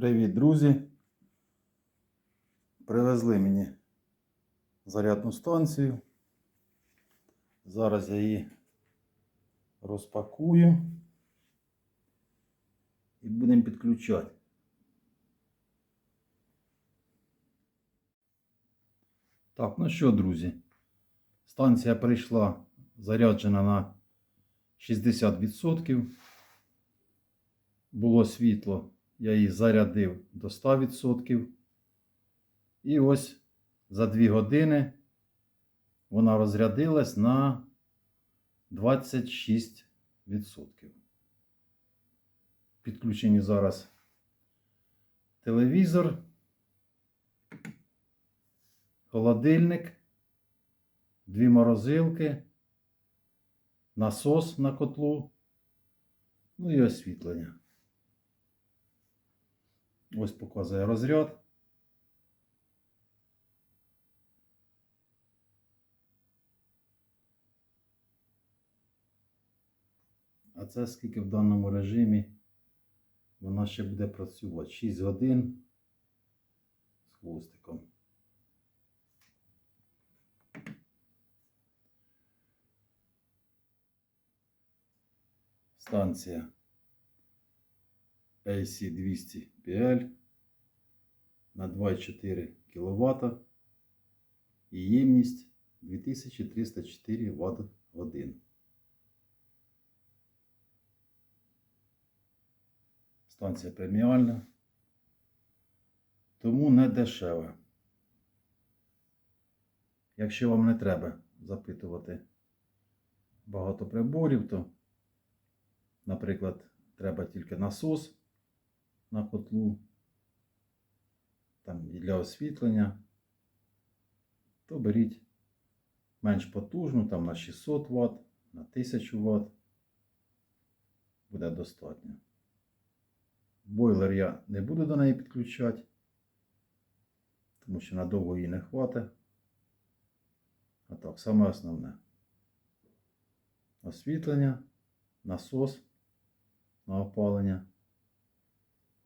Привіт, друзі! Привезли мені зарядну станцію. Зараз я її розпакую і будемо підключати. Так, ну що, друзі? Станція прийшла заряджена на 60%. Було світло, я її зарядив до 100%. І ось за 2 години вона розрядилась на 26%. Підключені зараз телевізор, холодильник, дві морозилки, насос на котлу, ну і освітлення. Ось показує розряд. А це скільки в даному режимі вона ще буде працювати? 6 годин з хвостиком. Станція AC200PL на 2,4 кВт і ємність 2304 Вт годин. Станція преміальна, тому не дешева. Якщо вам не треба запитувати багато приборів, то, наприклад, треба тільки насос на котлу, там і для освітлення, то беріть менш потужну, там на 600 Вт, на 1000 Вт. Буде достатньо. Бойлер я не буду до неї підключати, тому що надовго її не хватить. А так, саме основне. Освітлення, насос на опалення,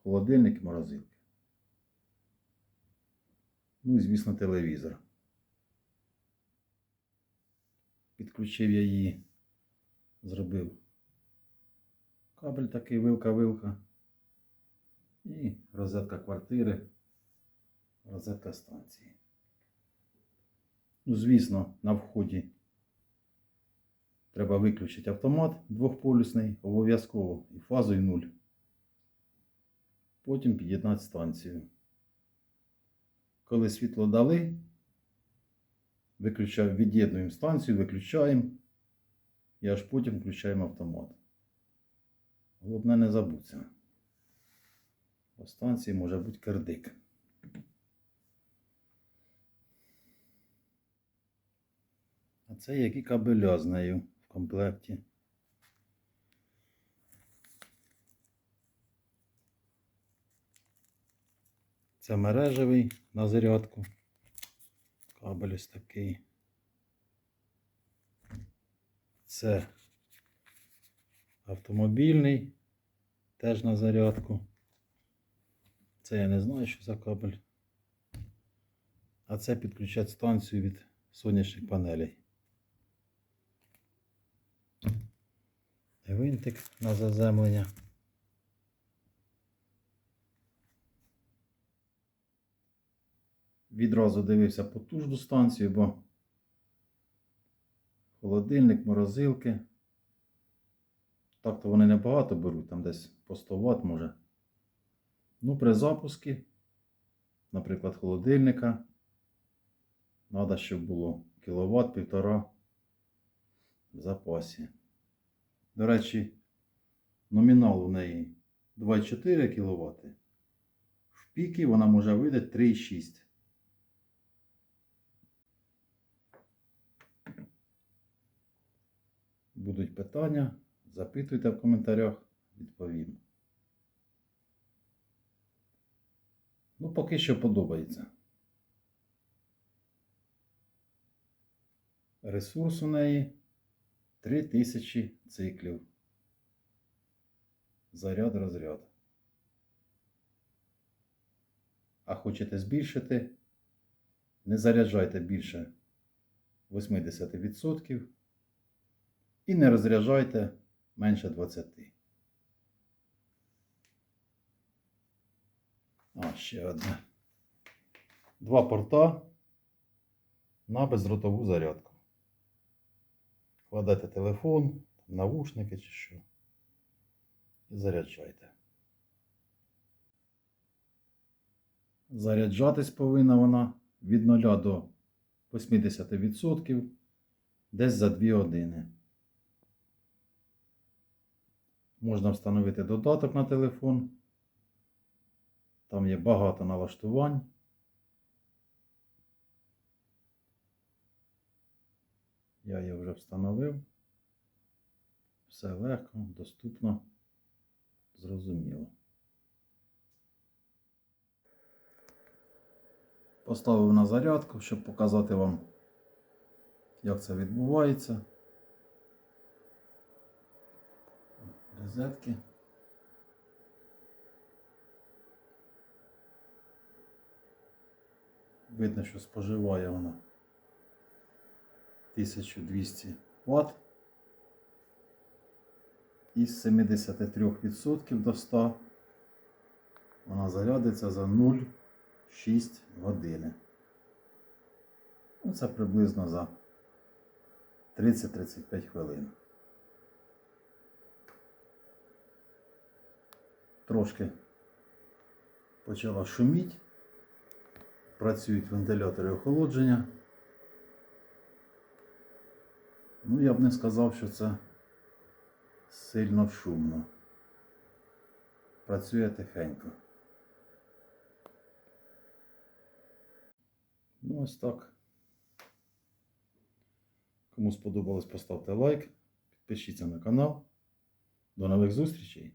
холодильник і морозилки. Ну і, звісно, телевізор. Підключив я її, зробив кабель такий вилка-вилка. І розетка квартири, розетка станції. Ну, звісно, на вході треба виключити автомат двохполюсний, обов'язково і фазою 0. Потім під'єднати станцію. Коли світло дали, від'єднуємо станцію, виключаємо і аж потім включаємо автомат. Головне не забудься. По станції може бути кирдик. А це які кабеля з нею в комплекті. Це мережевий на зарядку. Кабель ось такий. Це автомобільний, теж на зарядку. Це я не знаю, що за кабель. А це підключать станцію від сонячних панелей. Винтик на заземлення. Відразу дивився потужну станцію, бо холодильник, морозилки. Так-то вони небагато беруть, там десь по 100 Вт може. Ну, при запуску, наприклад, холодильника, треба, щоб було кіловат півтора в запасі. До речі, номінал у неї 2,4 кВт. В піки вона може видати 3,6. Будуть питання, запитуйте в коментарях, відповім. Ну, поки що подобається. Ресурс у неї 3000 циклів. Заряд розряд. а хочете збільшити, не заряджайте більше 80% і не розряджайте менше 20%. А, ще одне. Два порта на бездротову зарядку. Кладете телефон, навушники чи що. І заряджайте. Заряджатись повинна вона від 0 до 80% десь за 2 години. Можна встановити додаток на телефон. Там є багато налаштувань. Я її вже встановив. Все легко, доступно, зрозуміло. Поставив на зарядку, щоб показати вам, як це відбувається. Розетки. Видно, що споживає вона 1200 Вт. Із 73% до 100 вона зарядиться за 0,6 години. Ну, це приблизно за 30-35 хвилин. Трошки почала шуміти. Працюють вентилятори охолодження. Ну, я б не сказав, що це сильно шумно. Працює тихенько. Ну, ось так. Кому сподобалось, поставте лайк, підпишіться на канал. До нових зустрічей!